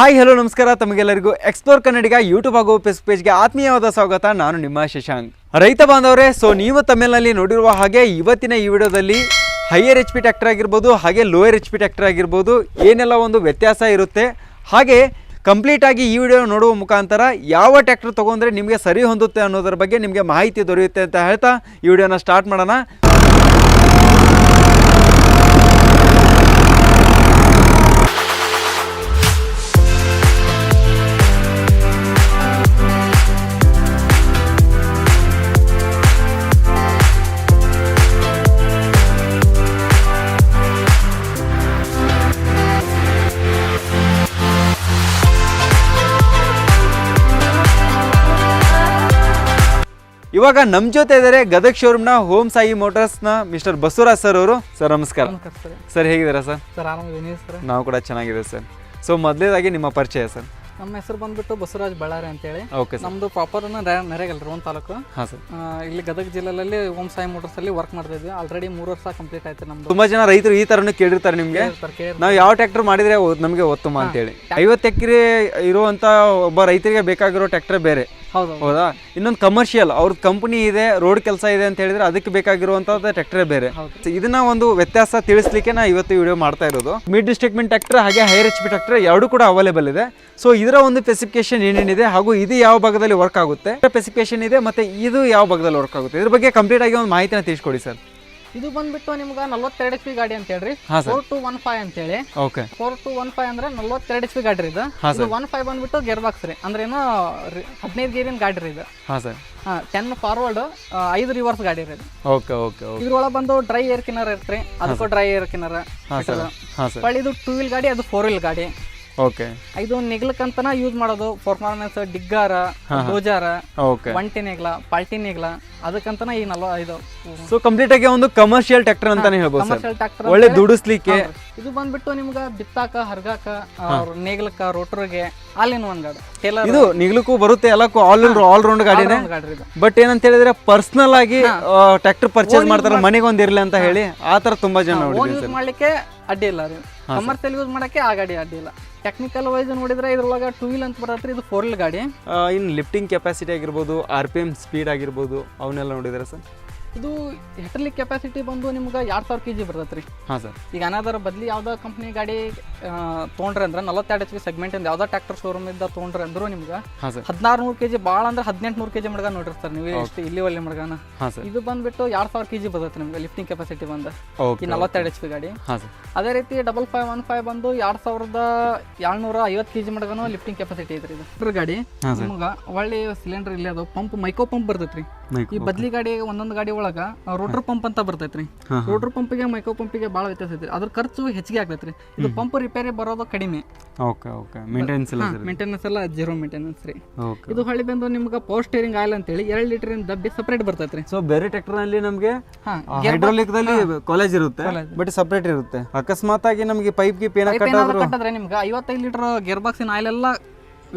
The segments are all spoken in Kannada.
ಹಾಯ್ ಹಲೋ ನಮಸ್ಕಾರ. ತಮಗೆಲ್ಲರಿಗೂ ಎಕ್ಸ್ಪ್ಲೋರ್ ಕನ್ನಡಿಗ ಯೂಟ್ಯೂಬ್ ಹಾಗೂ ಫೇಸ್ ಪೇಜ್ಗೆ ಆತ್ಮೀಯವಾದ ಸ್ವಾಗತ. ನಾನು ನಿಮ್ಮ ಶಶಾಂಕ್. ರೈತ ಬಾಂಧವರೇ ಸೊ ನೀವು ತಮಿಳಿನಲ್ಲಿ ನೋಡಿರುವ ಹಾಗೆ ಇವತ್ತಿನ ಈ ವಿಡಿಯೋದಲ್ಲಿ ಹೈಯರ್ ಎಚ್ ಪಿ ಟ್ಯಾಕ್ಟರ್ ಆಗಿರ್ಬೋದು, ಹಾಗೆ ಲೋಯರ್ ಎಚ್ ಪಿ ಟ್ಯಾಕ್ಟರ್ ಆಗಿರ್ಬೋದು, ಏನೆಲ್ಲ ಒಂದು ವ್ಯತ್ಯಾಸ ಇರುತ್ತೆ. ಹಾಗೆ ಕಂಪ್ಲೀಟ್ ಆಗಿ ಈ ವಿಡಿಯೋ ನೋಡುವ ಮುಖಾಂತರ ಯಾವ ಟ್ಯಾಕ್ಟರ್ ತೊಗೊಂಡ್ರೆ ನಿಮಗೆ ಸರಿ ಹೊಂದುತ್ತೆ ಅನ್ನೋದ್ರ ಬಗ್ಗೆ ನಿಮಗೆ ಮಾಹಿತಿ ದೊರೆಯುತ್ತೆ ಅಂತ ಹೇಳ್ತಾ ಈ ವಿಡಿಯೋನ ಸ್ಟಾರ್ಟ್ ಮಾಡೋಣ. ಇವಾಗ ನಮ್ಮ ಜೊತೆ ಇದ್ದಾರೆ ಗದಗ್ ಶೋರೂಮ್ನ ಹೋಮ್ ಸಾಯಿ ಮೋಟರ್ಸ್ನ ಮಿಸ್ಟರ್ ಬಸವರಾಜ್ ಸರ್ ಅವರು. ಸರ್ ನಮಸ್ಕಾರ. ಸರ್ ಸರ್ ಹೇಗಿದ್ದೀರಾ ಸರ್ ಸರ್ ಸರ್ ನಾವು ಕೂಡ ಚೆನ್ನಾಗಿದೆ ಸರ್ ಸೊ ಮೊದಲೇದಾಗಿ ನಿಮ್ಮ ಪರಿಚಯ ಸರ್ ನಮ್ಮ ಹೆಸರು ಬಂದ್ಬಿಟ್ಟು ಬಸವರಾಜ್ ಬಳ್ಳಾರಿ ಅಂತೇಳಿ. ಓಕೆ ಸರ್ ನಮ್ದು ಪ್ರಾಪರ್ ನರೇಗಲ್ ರೋನ್ ತಾಲೂಕು. ಹಾಂ ಸರ್ ಆ, ಇಲ್ಲಿ ಗದಗ ಜಿಲ್ಲೆಯಲ್ಲಿ ಓಂ ಸಾಯಿ ಮೋಟರ್ಸ್ ಅಲ್ಲಿ ವರ್ಕ್ ಮಾಡ್ತಾ ಇದ್ವಿ. ಆಲ್ರೆಡಿ ಮೂರು ವರ್ಷ ಕಂಪ್ಲೀಟ್ ಆಯ್ತು ನಮ್ದು. ತುಂಬಾ ಜನ ರೈತರು ಈ ತರನು ಕೇಳಿರ್ತಾರೆ ನಿಮ್ಗೆ. ಸರ್ ನಾವು ಯಾವ ಟ್ರ್ಯಾಕ್ಟರ್ ಮಾಡಿದ್ರೆ ನಮಗೆ ಉತ್ತಮ ಅಂತೇಳಿ. ಐವತ್ತು ಎಕರೆ ಇರುವಂತ ಒಬ್ಬ ರೈತರಿಗೆ ಬೇಕಾಗಿರೋ ಟ್ರ್ಯಾಕ್ಟರ್ ಬೇರೆ. ಹೌದು ಇನ್ನೊಂದು ಕಮರ್ಷಿಯಲ್ ಅವ್ರದ್ದು ಕಂಪನಿ ಇದೆ ರೋಡ್ ಕೆಲಸ ಇದೆ ಅಂತ ಹೇಳಿದ್ರೆ ಅದಕ್ಕೆ ಬೇಕಾಗಿರುವಂತಹ ಟ್ರ್ಯಾಕ್ಟರ್ ಬೇರೆ. ಇದನ್ನ ಒಂದು ವ್ಯತ್ಯಾಸ ತಿಳಿಸ್ಲಿಕ್ಕೆ ನಾ ಇವತ್ತು ವಿಡಿಯೋ ಮಾಡ್ತಾ ಇರೋದು. ಮಿಡ್ ಡಿಸ್ಟ್ರಿಕ್ಮೆಂಟ್ ಟ್ರ್ಯಾಕ್ಟರ್ ಹಾಗೆ ಹೈರ್ ಎಚ್ ಪಿ ಟ್ರ್ಯಾಕ್ಟರ್ ಎರಡು ಕೂಡ ಅವೈಲೇಬಲ್ ಇದೆ. ಸೊ ಇದರ ಒಂದು ಸ್ಪೆಸಿಫಿಕೇಶನ್ ಏನೇನಿದೆ ಹಾಗೂ ಇದು ಯಾವ ಭಾಗದಲ್ಲಿ ವರ್ಕ್ ಆಗುತ್ತೆ? ಸ್ಪೆಸಿಫಿಕೇಶನ್ ಇದೆ ಮತ್ತೆ ಇದು ಯಾವ ಭಾಗದಲ್ಲಿ ವರ್ಕ್ ಆಗುತ್ತೆ? ಇದ್ರ ಬಗ್ಗೆ ಕಂಪ್ಲೀಟ್ ಆಗಿ ಒಂದು ಮಾಹಿತಿನ ತಿಳಿಸ್ಕೊಡಿ ಸರ್. ಇದು ಬಂದ್ಬಿಟ್ಟು ನಿಮ್ಗೆ ನಲ್ವತ್ತೆರಡು ಎಚ್ ಪಿ ಗಾಡಿ ಅಂತ ಹೇಳ್ರಿ. ಫೋರ್ ಟು ಒನ್ ಫೈವ್ ಅಂತೇಳಿ okay. Four two one five ಅಂದ್ರೆ ನಲ್ವತ್ತೆರಡು ಎಚ್ ಪಿ ಗಾಡಿ ರೀ ಇದು. ಒನ್ ಫೈವ್ ಬಂದ್ಬಿಟ್ಟು ಗೇರ್ ಬಾಕ್ಸ್ ರೀ. ಅಂದ್ರೆ ಏನು ಹದಿನೈದು ಗೇರಿನ ಗಾಡಿ ರೀ ಇದು. ಹಾಂ ಸರ್. ಟೆನ್ ಫಾರ್ವರ್ಡ್ ಐದು ರಿವರ್ಸ್ ಗಾಡಿ ರೀ ಓಕೆ ಓಕೆ ಇದ್ರೊಳಗೆ ಬಂದು ಡ್ರೈ ಏರ್ ಕಿನ್ನರ್ ಇರ್ತ್ರಿ. ಅದಕ್ಕೂ ಡ್ರೈ ಏರ್ ಕಿನ್ನರ್ ಇದು ಟೂ ವೀಲ್ ಗಾಡಿ ಅದು ಫೋರ್ ವೀಲ್ ಗಾಡಿ. ಓಕೆ. ಇದು ನೆಗ್ಲಕ್ಕಂತನ ಯೂಸ್ ಮಾಡೋದು ಪರ್ಫಾರ್ಮೆನ್ಸ್ ಡಿಗ್ಗಾರ ಡೋಜಾರ ಓಕೆ. ಒಂಟಿ ನೆಗ್ಲ ಪಾಲ್ಟಿ ನೆಗ್ಲ ಅದಕ್ಕಂತನ ಈ ನಲ್ವ ಇದು ಸೊ ಕಂಪ್ಲೀಟ್ ಆಗಿ ಒಂದು ಕಮರ್ಷಿಯಲ್ ಟ್ರ್ಯಾಕ್ಟರ್ ಅಂತಾನೆ ಹೇಳ್ಬೋದು ಸರ್. ಕಮರ್ಷಿಯಲ್ ಟ್ರಾಕ್ಟರ್ ಒಳ್ಳೆ ದುಡಿಸ್ಲಿಕ್ಕೆ ಇದು ಬಂದ್ಬಿಟ್ಟು ನಿಮ್ಗ ಬಿತ್ತಾಕ ಹರ್ಗಾಕ ನೇಗ್ಲಕ್ಕ ರೋಟರ್ಗೆ ಆಲ್ ಇನ್ ಒನ್ ಗಾಡಿ. ಟೇಲರ್ ಇದು ನಿಗ್ಲಕ್ಕೂ ಬರುತ್ತೆ ಎಲ್ಲಕ್ಕೂ ಆಲ್ ಆಲ್ ರೌಂಡ್ ಗಾಡಿನೇ. ಗಾಡಿ ಬಟ್ ಏನಂತ ಹೇಳಿದ್ರೆ ಪರ್ಸನಲ್ ಆಗಿ ಟ್ರ್ಯಾಕ್ಟರ್ ಪರ್ಚೇಸ್ ಮಾಡ್ತಾರೆ ಮನೆಗೆ ಒಂದ್ ಇರ್ಲಿ ಅಂತ ಹೇಳಿ ಆ ತರ ತುಂಬಾ ಜನ ಯೂಸ್ ಮಾಡ್ಲಿಕ್ಕೆ ಅಡ್ಡಿ ಇಲ್ಲ ರೀ. ಕಮರ್ಷಿಯಲ್ ಯೂಸ್ ಮಾಡಕ್ಕೆ ಆ ಗಾಡಿ ಅಡ್ಡಿ ಇಲ್ಲ. ಟೆಕ್ನಿಕಲ್ ವೈಸ್ ನೋಡಿದ್ರೆ ಇದ್ರೊಳಗೆ ಟೂ ವೀಲ್ ಅಂತ ಬರತ್ರಿ, ಇದು ಫೋರ್ ವೀಲ್ ಗಾಡಿ. ಇನ್ನು ಲಿಫ್ಟಿಂಗ್ ಕೆಪಾಸಿಟಿ ಆಗಿರ್ಬೋದು ಆರ್ ಪಿ ಎಂ ಸ್ಪೀಡ್ ಆಗಿರ್ಬೋದು, ಅವನ್ನೆಲ್ಲ ನೋಡಿದ್ರೆ ಸರ್? ಇದು ಹೆಟರ್ಲಿ ಕೆಪಾಸಿಟಿ ಬಂದು ನಿಮ್ಗೆ ಎರಡು ಸಾವಿರ ಕೆ ಜಿ ಬರ್ತೈತ್ರಿ. ಹಾಂ ಸರ್. ಈಗ ಅನಾದರ ಬದಲಿ ಯಾವ್ದೋ ಕಂಪ್ನಿ ಗಾಡಿ ತೊಗೊಂಡ್ರೆ ಅಂದ್ರೆ ನಲವತ್ತೆರಡು ಎಚ್ ಪಿ ಸೆಗ್ಮೆಂಟ್ ಇಂದ ಯಾವ್ದೋ ಟ್ರ್ಯಾಕ್ಟರ್ ಶೋರೂಮ್ ಇಂದ ತೊಗೊಂಡ್ರೆ ಅಂದ್ರು ನಿಮ್ಗೆ ಹದಿನಾರು ನೂರು ಕೆ ಜಿ ಭಾಳ ಅಂದ್ರೆ ಹದಿನೆಂಟು ನೂರು ಕೆ ಜಿ ಮಡ್ಗ ನೋಡಿರ್ತಾರೆ ನೀವು ಎಷ್ಟು ಇಲ್ಲಿ ಒಳ್ಳೆ ಮಡ್ಗಾನ. ಇದು ಬಂದ್ಬಿಟ್ಟು ಎರಡು ಸಾವಿರ ಕೆ ಜಿ ಬರ್ತೈತೆ ನಿಮ್ಗೆ ಲಿಫ್ಟಿಂಗ್ ಕೆಪಾಸಿಟಿ ಬಂದು. ಈ ನಲವತ್ತೆರಡು ಎಚ್ ಪಿ ಗಾಡಿ ಅದೇ ರೀತಿ ಡಬಲ್ ಫೈವ್ ಒನ್ ಫೈವ್ ಬಂದು ಎರಡು ಸಾವಿರದ ಏಳ್ನೂರ ಐವತ್ತು ಕೆ ಜಿ ಮಡ್ಗನೂ ಲಿಫ್ಟಿಂಗ್ ಕೆಪಾಸಿಟಿ ಐತ್ರಿ ಇದು. ಗಾಡಿ ನಿಮ್ಗೆ ಒಳ್ಳೆ ಸಿಲಿಂಡರ್ ಇಲ್ಲಿ ಅದು ಪಂಪ್ ಮೈಕೋ ಪಂಪ್ ಬರ್ತೈತ್ರಿ. ಈ ಬದ್ಲಿ ಗಾಡಿ ಒಂದೊಂದು ಗಾಡಿ ಒಳಗ ರೋಟರ್ ಪಂಪ್ ಅಂತ ಬರ್ತೈತ್ರಿ. ರೋಟರ್ ಪಂಪಿಗೆ ಮೈಕೋ ಪಂಪಿಗೆ ಭಾಳ ವ್ಯತ್ಯಾಸ ಐತ್ರಿ. ಅದ್ರ ಖರ್ಚು ಹೆಚ್ಚಿಗೆ ಆಗ್ತೈತ್ರಿ. ಇದು ಪಂಪ್ ರಿಪೇರಿ ಬರೋದು ಕಡಿಮೆ. Okay okay. ಮೇಂಟೆನೆನ್ಸ್ ಇಲ್ಲ ಮೇಂಟೆನೆನ್ಸ್ ಎಲ್ಲ ಜೀರೋ ಮೇಂಟೆನೆನ್ಸ್ ರೀ. ಇದು ಹಳ್ಳಿ ಬಂದು ನಿಮ್ಗೆ ಪವರ್ ಸ್ಟೇರಿಂಗ್ ಆಯಿಲ್ ಅಂತೇಳಿ ಎರಡು ಲೀಟರ್ ಡಬ್ಬಿ ಸಪರೇಟ್ ಬರ್ತೈತ್ರಿ. ಸೊ ಬೇರೆ ಟ್ರ್ಯಾಕ್ಟರ್ನಲ್ಲಿ ನಮಗೆ ಹೈಡ್ರೋಲಿಕ್ ದಲ್ಲಿ ಕಾಲೇಜ್ ಇರುತ್ತೆ ಬಟ್ ಸಪರೇಟ್ ಇರುತ್ತೆ. ಅಕಸ್ಮಾತ್ ಆಗಿ ನಮಗೆ ಪೈಪ್ ಗಿಪ್ ಏನಾದ್ರು ಕಟ್ಟಿದ್ರೆ ನಿಮ್ಗೆ ಐವತ್ತೈದು ಲೀಟರ್ ಗೇರ್ ಬಾಕ್ಸಿನ ಆಯಿಲ್ ಎಲ್ಲ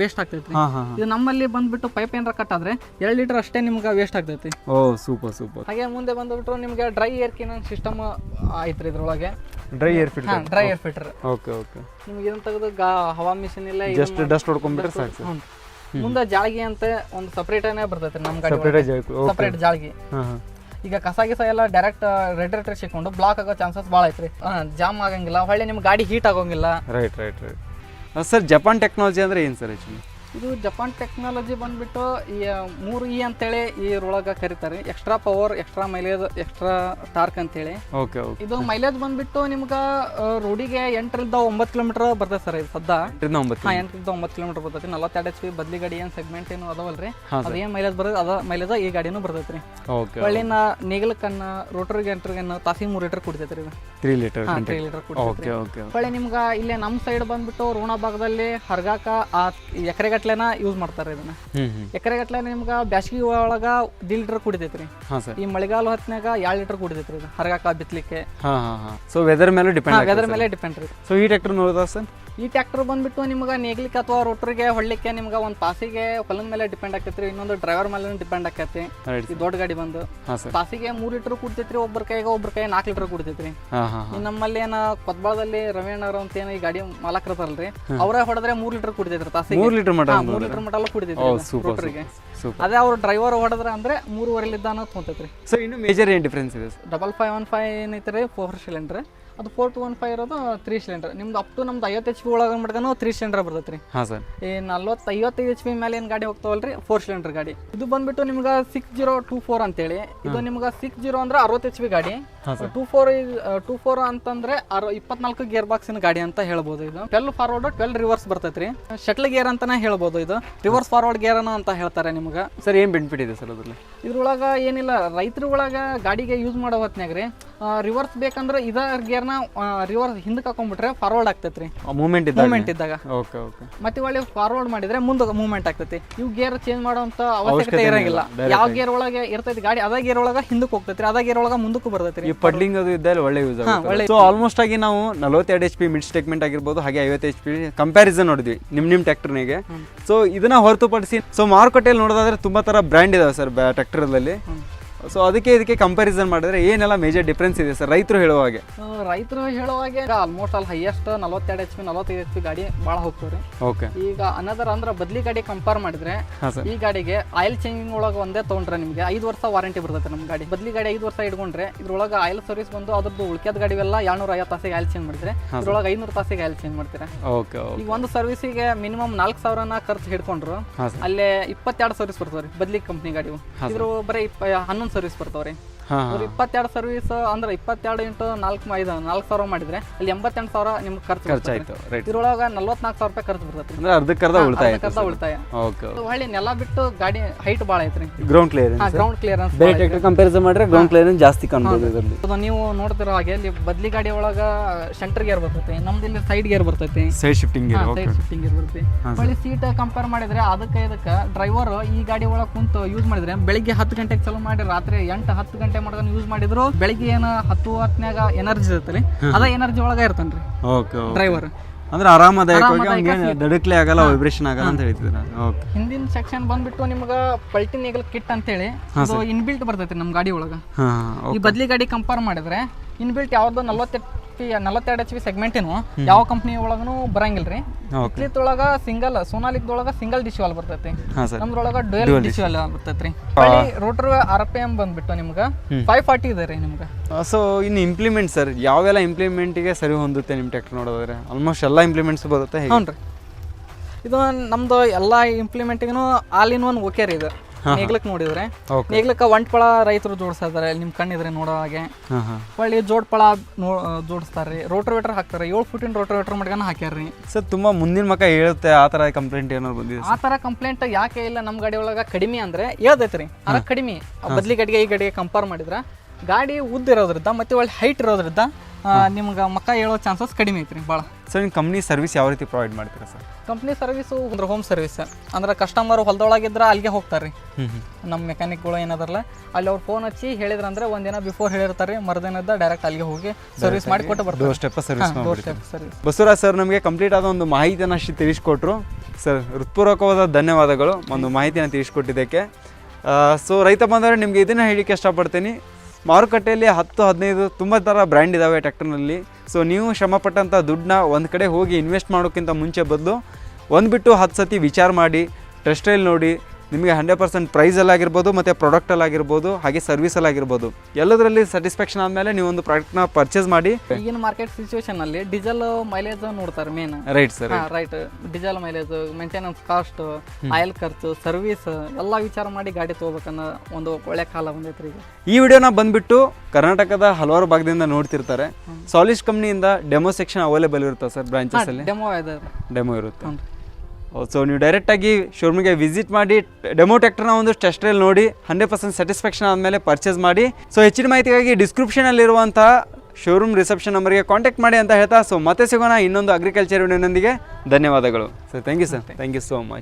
ವೇಸ್ಟ್ ಆಗ್ತೈತಿ ಹಾ ಹಾ ಇದು ನಮ್ಮಲ್ಲಿ ಬಂದ್ಬಿಟ್ಟು ಪೈಪ್ ಏನಾರ ಆದ್ರೆ ಎರಡು ಲೀಟರ್ ಅಷ್ಟೇ ನಿಮ್ಗೆ ವೇಸ್ಟ್ ಆಗ್ತೈತಿ ಓ ಸೂಪರ್ ಸೂಪರ್ ಹಾಗೆ ಮುಂದೆ ಬಂದ್ಬಿಟ್ಟು ನಿಮ್ಗೆ ಡ್ರೈ ಏರ್ ಕಿನ್ ಸಿಸ್ಟಮ್ ಐತ್ರಿ ಇದ್ರೊಳಗೆ. Dry air filter dry air filter okay okay ನಿಮ್ಗೆ ಇದನ್ನ ತೆಗೆದು ಗಾ ಹವಾ ಮಿಷಿನ್ ಇಲ್ಲ ಇದು ಜಸ್ಟ್ ಡಸ್ಟ್ ಹೊಡ್ಕೊಂಡ್ಬಿಟ್ರೆ ಸಾಕು. ಹ್ಞೂ. ಮುಂದೆ ಜಾಳ್ಗಿ ಅಂತ ಒಂದು ಸಪ್ರೇಟನೇ ಬರ್ತೈತ್ರಿ ನಮ್ಮ ಗಾಡಿ ಸಪ್ರೇಟ್ ಓಕೆ ಸಪ್ರೇಟ್ ಜಾಳ್ಗಿ. ಹಾಂ ಹಾಂ. ಈಗ ಕಸ ಗಿಸ ಎಲ್ಲ ಡೈರೆಕ್ಟ್ ರೆಡ್ರೇಟರ್ ಸಿಕ್ಕೊಂಡು ಬ್ಲಾಕ್ ಆಗೋ ಚಾನ್ಸಸ್ ಭಾಳ ಐತ್ರಿ. ಜಾಮ್ ಆಗಂಗಿಲ್ಲ ಹೊಳ್ಳಿ ನಿಮ್ಮ ಗಾಡಿ ಹೀಟ್ ಆಗೋಂಗಿಲ್ಲ. Right right right sir Japan technology ಅಂದರೆ ಏನು ಸರ್ ಆ್ಯಕ್ಚುಲಿ ಇದು ಜಪಾನ್ ಟೆಕ್ನಾಲಜಿ ಬಂದ್ಬಿಟ್ಟು ಈ ಮೂರು ಇ ಅಂತೇಳಿ ಇದ್ರೊಳಗೆ ಕರೀತಾರೆ. Extra power extra mileage extra torque ಅಂತೇಳಿ. Okay okay. ಇದು ಮೈಲೇಜ್ ಬಂದ್ಬಿಟ್ಟು ನಿಮ್ಗೆ ರೋಡಿಗೆ ಎಂಟರಿಂದ ಒಂಬತ್ತು ಕಿಲೋಮೀಟರ್ ಬರ್ತದೆ ಸರ್ ಇದು ಸದ್ದ. ಎಂಟರಿಂದ ಒಂಬತ್ತು ಹಾಂ ಎಂಟರಿಂದ ಒಂಬತ್ತು ಕಿಲೋಮೀಟರ್ ಬರ್ತೈತಿ ನಲವತ್ತೆರಡು ಎಚ್ ಪಿ ಬದ್ಲಿ ಗಾಡಿ ಏನು ಸೆಗ್ಮೆಂಟ್ ಏನು ಅದಾವಲ್ರಿ? ಅದು ಏನು ಮೈಲೇಜ್ ಬರ್ತದೆ ಅದ ಮೈಲೇಜ್ ಈ ಗಾಡಿನೂ ಬರ್ತೈತಿ ರೀ ಓಕೆ. ಒಳ್ಳಿನ ನೇಗಲಕ್ಕನ್ನ ರೋಟರ್ಗೆ ಎಂಟ್ರಿಗನ್ನ ತಾಸಿ ಮೂರು ಲೀಟರ್ ಕುಡಿತೈತಿ ರೀ ತ್ರೀ ಲೀಟರ್ ಹಾಂ ತ್ರೀ ಲೀಟರ್ ಕುಡಿತೈತಿ ಓಕೆ ಓಕೆ ಹೊಳ್ಳಿ ನಿಮ್ಗೆ ಇಲ್ಲೇ ನಮ್ಮ ಸೈಡ್ ಬಂದ್ಬಿಟ್ಟು ರೋಣ ಭಾಗದಲ್ಲಿ ಹರ್ಗಾಕ ಆ ಎಕರೆಗಟ್ಲೆನ ಯೂಸ್ ಮಾಡ್ತಾರೆ ಇದನ್ನ. ಎಕರೆ ಗಟ್ಲೆ ನಿಮ್ಗ ಬ್ಯಾಸ್ಗಿ ಒಳಗ ದಿ ಲೀಟರ್ ಕುಡಿತೈತ್ರಿ. ಈ ಮಳೆಗಾಲ ಹೊತ್ನ್ಯಾಗ ಎರಡು ಲೀಟರ್ ಕುಡಿತೈತ್ರಿ ಹರಗಾಕ ಬಿತ್ತಲಿಕ್ಕೆ ಸೊ ವೆದರ್ ಮೇಲೆ ಡಿಪೆಂಡ್ ವೆದರ್ ಮೇಲೆ ಡಿಪೆಂಡ್ ರೀ. ಸೊ ಈ ಟ್ರ್ಯಾಕ್ಟರ್ ನೋಡಿದ ಸರ್? ಈ ಟ್ಯಾಕ್ಟರ್ ಬಂದ್ಬಿಟ್ಟು ನಿಮ್ಗೆ ನೇಗ್ಲಿಕ್ಕೆ ಅಥವಾ ರೋಟ್ರಿಗೆ ಹೊಳ್ಳಿಕ್ಕೆ ನಿಮ್ಗೆ ಒಂದು ಪಾಸಿಗೆ ಹೊಲದ ಮೇಲೆ ಡಿಪೆಂಡ್ ಆಕೈತ್ರಿ ಇನ್ನೊಂದು ಡ್ರೈವರ್ ಮೇಲೆ ಡಿಪೆಂಡ್ ಆಕೈತಿ. ಈ ದೊಡ್ಡ ಗಾಡಿ ಬಂದು ಪಾಸಿಗೆ ಮೂರ್ ಲೀಟರ್ ಕುಡ್ತೈತ್ರಿ ಒಬ್ಬರ ಕೈಗೆ ಒಬ್ಬರ ಕೈ ನಾಲ್ಕು ಲೀಟರ್ ಕುಡ್ತೈತ್ರಿ. ನಮ್ಮಲ್ಲಿ ಏನ ಕೊತ್ಬಾಳದಲ್ಲಿ ರವಿಯಣ್ಣವ್ರು ಅಂತ ಏನ ಈ ಗಾಡಿ ಮಾಲಕರತಾರಲ್ರಿ ಅವರೇ ಹೊಡೆದ್ರೆ ಮೂರು ಲೀಟರ್ ಕುಡಿತೈತ್ರಿ ಪಾಸಿಗೆ ಮೂರು ಲೀಟರ್ ಮಟ ಮೂರು ಲೀಟರ್ ಮಟ್ಟ ಎಲ್ಲ ಕುಡಿತೈತ್ರಿ ರೋಟ್ರಿಗೆ ಅದೇ ಅವ್ರ ಡ್ರೈವರ್ ಹೊಡೆದ್ರೆ ಅಂದ್ರೆ ಮೂರುವರೆಲಿದ್ದ ಅನ್ನೋದು ತೊಗೊಂತೈತ್ರಿ ಸೊ ಇನ್ನು ಮೇಜರ್ ಏನ್ ಡಿಫ್ರೆನ್ಸ್ ಇದೆ ಡಬಲ್ ಫೈವ್ ಒನ್ ಫೈವ್ ಏನೈತ್ರಿ ಫೋರ್ ಸಿಲಿಂಡ್ರ್ ಅದು ಫೋರ್ ಟು ಒನ್ ಫೈವ್ ಇರೋದು ತ್ರೀ ಸಿಲಿಂಡರ್ ನಿಮ್ದು ಅಪ್ ಟು ನಮ್ದು ಐವತ್ತು ಎಚ್ ಪಿ ಒಳಗೆ ಮಟ್ಕನು ತ್ರೀ ಸಿಲಿಂಡರ್ ಬರ್ತೈತ್ರಿ. ರೀ ಹಾಂ ಸರ್ ಈ ನಲ್ವತ್ತು ಐವತ್ತೈದು ಎಚ್ ಪಿ ಮೇಲೆ ಏನು ಗಾಡಿ ಹೋಗ್ತಾವಲ್ರಿ? ಫೋರ್ ಸಿಲಿಂಡರ್ ಗಾಡಿ. ಇದು ಬಂದ್ಬಿಟ್ಟು ನಿಮ್ಗೆ ಸಿಕ್ಸ್ ಜೀರೋ ಟೂ ಫೋರ್ ಅಂತೇಳಿ. ಇದು ನಿಮ್ಗೆ ಸಿಕ್ಸ್ ಜೀರೋ ಅಂದ್ರೆ ಅರವತ್ತು ಎಚ್ ಪಿ ಗಾಡಿ. ಟೂ ಫೋರ್ ಟೂ ಫೋರ್ ಅಂತಂದ್ರೆ ಅರ ಇಪ್ಪತ್ನಾಲ್ಕು ಗೇರ್ ಬಾಕ್ಸಿನ ಗಾಡಿ ಅಂತ ಹೇಳ್ಬೋದು ಇದು. ಟ್ವೆಲ್ ಫಾರ್ವರ್ಡ್ ಟ್ವೆಲ್ ರಿವರ್ಸ್ ಬರ್ತೈತ್ರಿ. ಶಟ್ಲ್ ಗೇರ್ ಅಂತಾನೆ ಹೇಳ್ಬೋದು ಇದು. ರಿವರ್ಸ್ ಫಾರ್ವರ್ಡ್ ಗೇರ್ ಅಂತ ಹೇಳ್ತಾರೆ ನಿಮ್ಗೆ. ಸರ್ ಏನು ಬೆನಿಫಿಟ್ ಇದೆ ಸರ್ ಅದ್ರಲ್ಲಿ? ಇದ್ರೊಳಗ ಏನಿಲ್ಲ ರೈತರ ಒಳಗ ಗಾಡಿಗೆ ಯೂಸ್ ಮಾಡೋ ಹೊತ್ನ್ಯಾಗ ರೀ ರಿವರ್ಸ್ ಬೇಕಂದ್ರೆ ಇದ ಗೇರ್ನ ರಿವರ್ಸ್ ಹಿಂದಕ್ಕೆ ಹಾಕೊಂಡ್ಬಿಟ್ರೆ ಫಾರ್ವರ್ಡ್ ಆಗ್ತೈತ್ರಿ. ಮೂಮೆಂಟ್ ಇದ್ದಾಗ? ಮೂಮೆಂಟ್ ಇದ್ದಾಗ. ಓಕೆ ಓಕೆ ಮತ್ತೆ ಒಳ್ಳೆ ಫಾರ್ವರ್ಡ್ ಮಾಡಿದ್ರೆ ಮುಂದೆ ಮೂವ್ಮೆಂಟ್ ಆಗ್ತೈತಿ. ಇವು ಗೇರ್ ಚೇಂಜ್ ಮಾಡುವಂತ ಅವಶ್ಯಕತೆ ಇರಂಗಿಲ್ಲ. ಯಾವ ಗೇರ್ ಒಳಗೆ ಇರ್ತೈತಿ ಗಾಡಿ ಅದ ಗೇರ್ ಒಳಗೆ ಹಿಂದಕ್ಕೆ ಹೋಗ್ತೈತಿ ಅದ ಗೇರ್ ಒಳಗೆ ಮುಂದಕ್ಕೂ ಬರ್ತೈತಿ ಈ ಪಡ್ಲಿಂಗ್ ಅದು ಇದ್ದಲ್ಲಿ ಒಳ್ಳೆ ಯೂಸ್ ಆಗುತ್ತೆ. ಸೊ ಆಲ್ಮೋಸ್ಟ್ ಆಗಿ ನಾವು ನಲವತ್ತೆರಡು ಎಚ್ ಪಿ ಮಿಡ್ ಸ್ಟೇಟ್ಮೆಂಟ್ ಆಗಿರ್ಬೋದು ಹಾಗೆ ಐವತ್ತು ಎಚ್ ಪಿ ಕಂಪ್ಯಾರಿಸನ್ ನೋಡಿದ್ವಿ ನಿಮ್ಮ ನಿಮ್ಮ ಟ್ಯಾಕ್ಟರ್ನಿಗೆ ಸೊ ಇದನ್ನ ಹೊರತುಪಡಿಸಿ ಸೊ ಮಾರುಕಟ್ಟೆಯಲ್ಲಿ ನೋಡೋದಾದ್ರೆ ತುಂಬಾ ತರ ಬ್ರ್ಯಾಂಡ್ ಇದಾವೆ ಸರ್ ಟ್ಯಾಕ್ಟರಲ್ಲಿ ಸೊ ಅದಕ್ಕೆ ಇದಕ್ಕೆ ಕಂಪ್ಯಾರಿಸನ್ ಮಾಡಿದ್ರೆ ಏನೆಲ್ಲ ಮೇಜರ್ ಡಿಫ್ರೆನ್ಸ್ ಇದೆ ಸರ್ ರೈತರು ಹೇಳುವ ಹಾಗೆ. ರೈತರು ಹೇಳುವಾಗೆ ಆಲ್ಮೋಸ್ಟ್ ಅಲ್ಲಿ ಹೈಯೆಸ್ಟ್ ನಲವತ್ತೆರಡು ಎಚ್ ಪಿ ನಲವತ್ತೈದು ಎಚ್ ಪಿ ಗಾಡಿ ಭಾಳ ಹೋಗ್ತವ್ರಿ. ಓಕೆ ಈಗ ಅನದರ್ ಅಂದ್ರೆ ಬದ್ಲಿ ಗಾಡಿ ಕಂಪೇರ್ ಮಾಡಿದ್ರೆ ಈ ಗಾಡಿಗೆ ಆಯಿಲ್ ಚೇಂಜಿಂಗ್ ಒಳಗೆ ಒಂದೇ ತೊಗೊಂಡ್ರೆ ನಿಮಗೆ ಐದು ವರ್ಷ ವಾರಂಟಿ ಬರ್ತೈತೆ ನಮ್ಮ ಗಾಡಿ. ಬದ್ಲಿ ಗಾಡಿ ಐದು ವರ್ಷ ಇಟ್ಕೊಂಡ್ರೆ ಇದ್ರೊಳಗೆ ಆಯಿಲ್ ಸರ್ವಿಸ್ ಬಂದು ಅದ್ರದ್ದು ಉಳ್ಕ್ಯದ ಗಾಡಿವೆಲ್ಲ ಏಳ್ನೂರ ಐವತ್ತು ತಾಸಿಗೆ ಆಯಿಲ್ ಚೇಂಜ್ ಮಾಡಿದ್ರೆ ಇದ್ರೊಳಗೆ ಐನೂರು ತಾಸಿಗೆ ಆಯಿಲ್ ಚೇಂಜ್ ಮಾಡ್ತೀರಾ. ಓಕೆ ಈಗ ಒಂದು ಸರ್ವಿಸಿಗೆ ಮಿನಿಮಮ್ ನಾಲ್ಕು ಸಾವಿರನ ಖರ್ಚು ಹಿಡ್ಕೊಂಡ್ರು ಅಲ್ಲೇ ಇಪ್ಪತ್ತೆರಡು ಸರ್ವಿಸ್ ಬರ್ತವ್ರಿ ಬದ್ಲಿ ಕಂಪ್ನಿ ಗಾಡಿ ಇದ್ರ ಬರೀ ಹನ್ನೊಂದು ಸರ್ವಿಸ್ ಬರ್ತಾವ್ರಿ ಹಾಂ ಅವ್ರು ಇಪ್ಪತ್ತೆರಡು ಸರ್ವಿಸ್ ಅಂದ್ರೆ ಇಪ್ಪತ್ತೆರಡು ಇಂಟು ನಾಲ್ಕು ಐದು ನಾಲ್ಕು ಸಾವಿರ ಮಾಡಿದ್ರೆ ಅಲ್ಲಿ ಎಂಬತ್ತೆಂಟು ಸಾವಿರ ನಿಮ್ಗೆ ಖರ್ಚು. ಖರ್ಚಾಯ್ತು ಇದ್ರೊಳಗೆ ನಲ್ವತ್ನಾಲ್ಕು ಸಾವಿರ ರೂಪಾಯಿ ಖರ್ಚು ಬರ್ತೈತಿ ಅಂದ್ರೆ ಅರ್ಧಕ್ಕರ್ಧ ಉಳಿತಾಯ ಅರ್ಧ ಉಳಿತಾಯ. ಓಕೆ ಹೊಳ್ಳಿ ನೆಲ ಬಿಟ್ಟು ಗಾಡಿ ಹೈಟ್ ಭಾಳ ಐತ್ರಿ. ಗ್ರೌಂಡ್ ಕ್ಲಿಯರ್ ಹಾ ಗ್ರೌಂಡ್ ಕ್ಲಿಯರೆನ್ಸ್ ಬೇರೆ ಟ್ರ್ಯಾಕ್ಟರ್ ಕಂಪ್ಯಾರಿಸನ್ ಮಾಡಿದ್ರೆ ಗ್ರೌಂಡ್ ಕ್ಲಿಯರೆನ್ಸ್ ಜಾಸ್ತಿ ಕಾಣ್ಬೋದು ಇದರಲ್ಲಿ. ಅದು ನೀವು ನೋಡ್ತಿರೋ ಹಾಗೆ ಅಲ್ಲಿ ಬದ್ಲಿ ಗಾಡಿ ಒಳಗ ಸೆಂಟರ್ ಗೇರ್ ಬರ್ತೈತಿ ನಮ್ದು ಇಲ್ಲಿ ಸೈಡ್ ಗೇರ್ ಬರ್ತೈತಿ. Side shifting gear side shifting gear ಬರ್ತೈತಿ. ಹೊಳ್ಳಿ ಸೀಟ್ ಕಂಪೇರ್ ಮಾಡಿದ್ರೆ ಅದಕ್ಕೆ ಇದಕ್ಕೆ ಡ್ರೈವರ್ ಈ ಗಾಡಿ ಒಳಗೆ ಕುಂತು ಯೂಸ್ ಮಾಡಿದ್ರೆ ಬೆಳಿಗ್ಗೆ ಹತ್ತು ಗಂಟೆಗೆ ಚಾಲೂ ಮಾಡಿ ರಾತ್ರಿ ಎಂಟು ಹತ್ತು ಗಂಟೆ ಮಾಡ್ಕೊಂಡು ಯೂಸ್ ಮಾಡಿದ್ರು ಬೆಳಿಗ್ಗೆ ಏನ ಹತ್ತು ಹತ್ತನ್ಯಾಗ ಎನರ್ಜಿ ಇರ್ತೈತಿ ಅದ ಎನರ್ಜಿ ಒಳಗ ಇರ್ತಾನ್ರಿ ಓಕೆ ಡ್ರೈವರ್ ಅಂದ್ರೆ ಆರಾಮದಾಯಕವಾಗಿ ಹಂಗೆ ದಡಕ್ಲೆ ಆಗಲ್ಲ ವೈಬ್ರೇಷನ್ ಆಗಲ್ಲ ಅಂತ ಹೇಳ್ತಿದ್ರ ಓಕೆ ಹಿಂದಿನ ಸೆಕ್ಷನ್ ಬಂದ್ಬಿಟ್ಟು ನಿಮ್ಗೆ ಪಲ್ಟಿ ನೇಗಲ್ ಕಿಟ್ ಅಂತೇಳಿ ಹೇಳಿ ಇನ್ಬಿಲ್ಟ್ ಬರ್ತೈತಿ ನಮ್ಮ ಗಾಡಿ ಒಳಗ. ಈ ಬದ್ಲಿ ಗಾಡಿ ಕಂಪೇರ್ ಮಾಡಿದ್ರೆ ಇನ್ಬಿಲ್ಟ್ ಯಾವ್ದು ನಲ್ವತ್ತೆಂಟು ಪಿ ನಲವತ್ತೆರಡು ಎಚ್ ಪಿ ಸೆಗ್ಮೆಂಟಿನು ಯಾವ ಕಂಪ್ನಿ ಒಳಗೂ ಬರಂಗಿಲ್ಲ ರೀ ಒಳಗ ಸಿಂಗಲ್ ಸಿಂಗಲ್ ಸೋನಾಲಿಕ್ದೊಳಗ ಸಿಂಗಲ್ ಡಿಶ್ ವಾಲ್ ಬರ್ತೈತಿ. ನಮ್ದ್ರೊಳಗ ಡುಯಲ್ ಡಿಶ್ ವಾಲ್ ಬರ್ತೈತ್ರಿ. ಹೊಳ್ಳಿ ರೋಟರ್ ಆರ್ ಪಿ ಎಂ ಬಂದ್ಬಿಟ್ಟು ನಿಮ್ಗೆ ಫೈವ್ ಫಾರ್ಟಿ ಇದೆ ರೀ ನಿಮ್ಗೆ. ಸೊ ಇನ್ನು ಇಂಪ್ಲಿಮೆಂಟ್ ಸರ್ ಯಾವೆಲ್ಲ ಇಂಪ್ಲಿಮೆಂಟಿಗೆ ಸರಿ ಹೊಂದುತ್ತೆ ನಿಮ್ಮ ಟ್ಯಾಕ್ಟರ್ ನೋಡೋದ್ರೆ ಆಲ್ಮೋಸ್ಟ್ ಎಲ್ಲ ಇಂಪ್ಲಿಮೆಂಟ್ಸ್ ಬರುತ್ತೆ ಹ್ಞೂ ರೀ ಇದು ನಮ್ದು ಎಲ್ಲ ಇಂಪ್ಲಿಮೆಂಟಿಗೂ ಆಲ್ ಇನ್ ಒನ್ ಓಕೆ ರೀ ಇದು. ನೇಗ್ಲಕ್ ನೋಡಿದ್ರೆ. ನೇಗ್ಲಕ್ಕ ಒಂಟ್ಪಳ ರೈತರು ಜೋಡಿಸ್ತಾ ಇದಾರೆ ನಿಮ್ ಕಣ್ಣಿದ್ರೆ ನೋಡೋ ಹಾಗೆ. ಒಳ್ಳೆ ಜೋಡ್ಪಳ ಜೋಡಿಸ್ತಾರ್ರಿ ರೋಟರ್ ರೋಟರ್ ಹಾಕ್ತಾರೆ. ಏಳು ಫುಟಿನ ರೋಟರ್ ಮಾಡ್ಕೊಂಡು ಹಾಕ್ಯಾರ್ರಿ. ಸರ್ ತುಂಬಾ ಮುಂದಿನ ಮಕ್ಕ ಹೇಳುತ್ತೆ ಆ ತರ ಕಂಪ್ಲೇಂಟ್ ಏನೋ ಬಂದಿದೆ ಆ ತರ ಕಂಪ್ಲೇಂಟ್ ಯಾಕೆ ಇಲ್ಲ? ನಮ್ಮ ಗಾಡಿ ಒಳಗ ಕಡಿಮೆ ಅಂದ್ರೆ ಹೇಳ್ದೈತ್ರಿ ಅದ ಕಡಿಮೆ. ಬದ್ಲಿ ಗಾಡಿಗೆ ಈ ಗಾಡಿಗೆ ಕಂಪೇರ್ ಮಾಡಿದ್ರ ಗಾಡಿ ಉದ್ದ ಇರೋದ್ರಿಂದ ಮತ್ತೆ ಒಳ್ಳೆ ಹೈಟ್ ಇರೋದ್ರಿಂದ ನಿಮ್ಗೆ ಮಕ್ಕ ಹೇಳೋ ಚಾನ್ಸಸ್ ಕಡಿಮೆ ಐತ್ರಿ ಭಾಳ ಸರ್ ನಿಮ್ಮ ಕಂಪ್ನಿ ಸರ್ವಿಸ್ ಯಾವ ರೀತಿ ಪ್ರೊವೈಡ್ ಮಾಡ್ತೀರಾ ಸರ್? ಕಂಪ್ನಿ ಸರ್ವಿಸು ಅಂದ್ರೆ ಹೋಮ್ ಸರ್ವಿಸ್ ಅಂದ್ರೆ ಕಸ್ಟಮರ್ ಹೊಲದೊಳಗಿದ್ರೆ ಅಲ್ಲಿಗೆ ಹೋಗ್ತಾರೆ ರೀ ನಮ್ಮ ಮೆಕ್ಯಾನಿಕ್ಗಳು ಏನದಾರಲ್ಲ ಅಲ್ಲಿ ಅವ್ರು ಫೋನ್ ಹಚ್ಚಿ ಹೇಳಿದ್ರಂದ್ರೆ ಒಂದಿನ ಬಿಫೋರ್ ಹೇಳಿರ್ತಾರೆ ಮರುದಿನದ ಡೈರೆಕ್ಟ್ ಅಲ್ಲಿಗೆ ಹೋಗಿ ಸರ್ವಿಸ್ ಮಾಡಿ ಕೊಟ್ಟು ಬರ್ತಾರೆ. Service step service Basavaraj sir ನಮಗೆ ಕಂಪ್ಲೀಟ್ ಆದ ಒಂದು ಮಾಹಿತಿಯನ್ನು ಅಷ್ಟು ತಿಳಿಸ್ಕೊಟ್ರು. ಸರ್ ಹೃತ್ಪೂರ್ವಕವಾದ ಧನ್ಯವಾದಗಳು ಒಂದು ಮಾಹಿತಿಯನ್ನು ತಿಳಿಸ್ಕೊಟ್ಟಿದ್ದಕ್ಕೆ. ಸೊ ರೈತ ಬಂದರೆ ನಿಮಗೆ ಇದನ್ನು ಹೇಳಿಕ್ಕೆ ಇಷ್ಟಪಡ್ತೀನಿ. ಮಾರುಕಟ್ಟೆಯಲ್ಲಿ ಹತ್ತು ಹದಿನೈದು ತುಂಬ ಥರ ಬ್ರ್ಯಾಂಡ್ ಇದ್ದಾವೆ ಟ್ಯಾಕ್ಟರ್ನಲ್ಲಿ ಸೊ ನೀವು ಶ್ರಮಪಟ್ಟಂಥ ದುಡ್ಡನ್ನ ಒಂದು ಕಡೆ ಹೋಗಿ ಇನ್ವೆಸ್ಟ್ ಮಾಡೋಕ್ಕಿಂತ ಮುಂಚೆ ಬದಲು ಒಂದು ಬಿಟ್ಟು ಹತ್ತು ಸತಿ ವಿಚಾರ ಮಾಡಿ ಟ್ರಸ್ಟಲ್ಲಿ ನೋಡಿ ನಿಮಗೆ ಹಂಡ್ರೆಡ್ ಪರ್ಸೆಂಟ್ ಪ್ರೈಸಲ್ಲಾಗಿರ್ಬೋದು ಮತ್ತು ಪ್ರಾಡಕ್ಟಲ್ಲಾಗಿರ್ಬೋದು ಹಾಗೆ ಸರ್ವಿಸಲ್ಲಾಗಿರ್ಬೋದು ಎಲ್ಲದರಲ್ಲಿ ಸ್ಯಾಟಿಸ್ಫ್ಯಾಕ್ಷನ್ ಆದಮೇಲೆ ನೀವು ಒಂದು ಪ್ರಾಡಕ್ಟ್ನ ಪರ್ಚೇಸ್ ಮಾಡಿ. ಈಗಿನ ಮಾರ್ಕೆಟ್ ಸಿಚುವೇಶನ್ ಅಲ್ಲಿ ಡೀಸೆಲ್ ಮೈಲೇಜ್ ನೋಡ್ತಾರೆ main right sir right diesel mileage maintenance cost oil ಖರ್ಚು ಸರ್ವಿಸ್ ಎಲ್ಲ ವಿಚಾರ ಮಾಡಿ ಗಾಡಿ ತಗೋಬೇಕನ್ನೋ ಒಂದು ಒಳ್ಳೆ ಕಾಲ ಬಂದೈತ್ರಿ ಈಗ. ಈ ವಿಡಿಯೋನ ಬಂದ್ಬಿಟ್ಟು ಕರ್ನಾಟಕದ ಹಲವಾರು ಭಾಗದಿಂದ ನೋಡ್ತಿರ್ತಾರೆ. ಸಾಲಿಶ್ ಕಂಪ್ನಿಯಿಂದ ಡೆಮೋ ಸೆಕ್ಷನ್ ಅವೈಲೇಬಲ್ ಇರುತ್ತೆ ಸರ್ ಬ್ರಾಂಚಸ್ ಅಲ್ಲಿ? ಡೆಮೋ ಇದೆ. ಡೆಮೋ ಇರುತ್ತೆ. ಸೊ ನೀವು ಡೈರೆಕ್ಟಾಗಿ ಶೋರೂಮ್ಗೆ ವಿಸಿಟ್ ಮಾಡಿ ಡೆಮೋ ಟ್ಯಾಕ್ಟರ್ನ ಒಂದು ಟೆಸ್ಟ್ರೇಲ್ ನೋಡಿ ಹಂಡ್ರೆಡ್ ಪರ್ಸೆಂಟ್ ಸ್ಯಾಟಿಸ್ಫ್ಯಾಕ್ಷನ್ ಆದಮೇಲೆ ಪರ್ಚೇಸ್ ಮಾಡಿ. ಸೊ ಹೆಚ್ಚಿನ ಮಾಹಿತಿಗಾಗಿ ಡಿಸ್ಕ್ರಿಪ್ಷನಲ್ಲಿರುವಂಥ ಶೋರೂಮ್ ರಿಸೆಪ್ಷನ್ ನಂಬರ್ಗೆ ಕಾಂಟ್ಯಾಕ್ಟ್ ಮಾಡಿ ಅಂತ ಹೇಳ್ತಾ ಸೊ ಮತ್ತೆ ಸಿಗೋಣ ಇನ್ನೊಂದು ಅಗ್ರಿಕಲ್ಚರ್ ವಿಡಿಯೋನೊಂದಿಗೆ ಧನ್ಯವಾದಗಳು. Sir thank you sir thank you so much